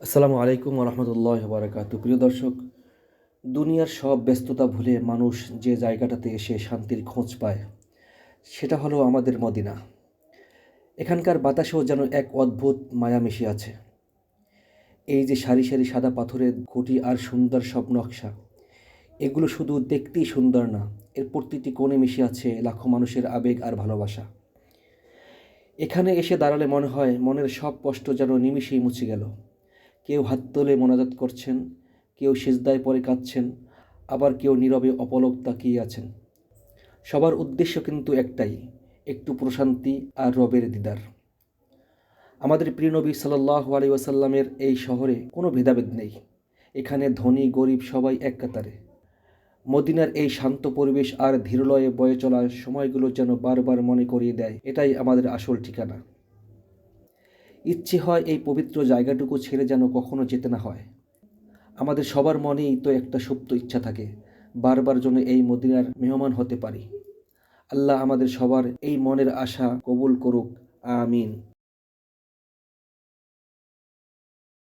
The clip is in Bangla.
আসসালামু আলাইকুম রহমতুল্লাহ বারাকাতু প্রিয় দর্শক, দুনিয়ার সব ব্যস্ততা ভুলে মানুষ যে জায়গাটাতে এসে শান্তির খোঁজ পায়, সেটা হলো আমাদের মদিনা। এখানকার বাতাসেও যেন এক অদ্ভুত মায়া মিশে আছে। এই যে সারি সারি সাদা পাথরের খুঁটি আর সুন্দর সব নকশা, এগুলো শুধু দেখতেই সুন্দর না, এর প্রতিটি কোণে মিশে আছে লাখো মানুষের আবেগ আর ভালোবাসা। এখানে এসে দাঁড়ালে মনে হয় মনের সব কষ্ট যেন নিমিষেই মুছে গেল। কেউ হাত তোলে মোনাজাত করছেন, কেউ সিজদায় পরে কাঁদছেন, আবার কেউ নীরবে অপলক তাকিয়ে আছেন। সবার উদ্দেশ্য কিন্তু একটাই, একটু প্রশান্তি আর রবের দিদার। আমাদের প্রিয় নবী সাল্লাহ আলী ওয়াসাল্লামের এই শহরে কোনো ভেদাভেদ নেই। এখানে ধনী, গরিব সবাই এক কাতারে। মদিনার এই শান্ত পরিবেশ আর ধীরলয়ে বয়ে চলার সময়গুলো যেন বারবার মনে করিয়ে দেয়, এটাই আমাদের আসল ঠিকানা। ইচ্ছে হয় এই পবিত্র জায়গাটুকু ছেড়ে যেন কখনো যেতে না হয়। আমাদের সবার মনেই তো একটা সুপ্ত ইচ্ছা থাকে, বারবার যেন এই মদিনার মেহমান হতে পারি। আল্লাহ আমাদের সবার এই মনের আশা কবুল করুক, আমিন।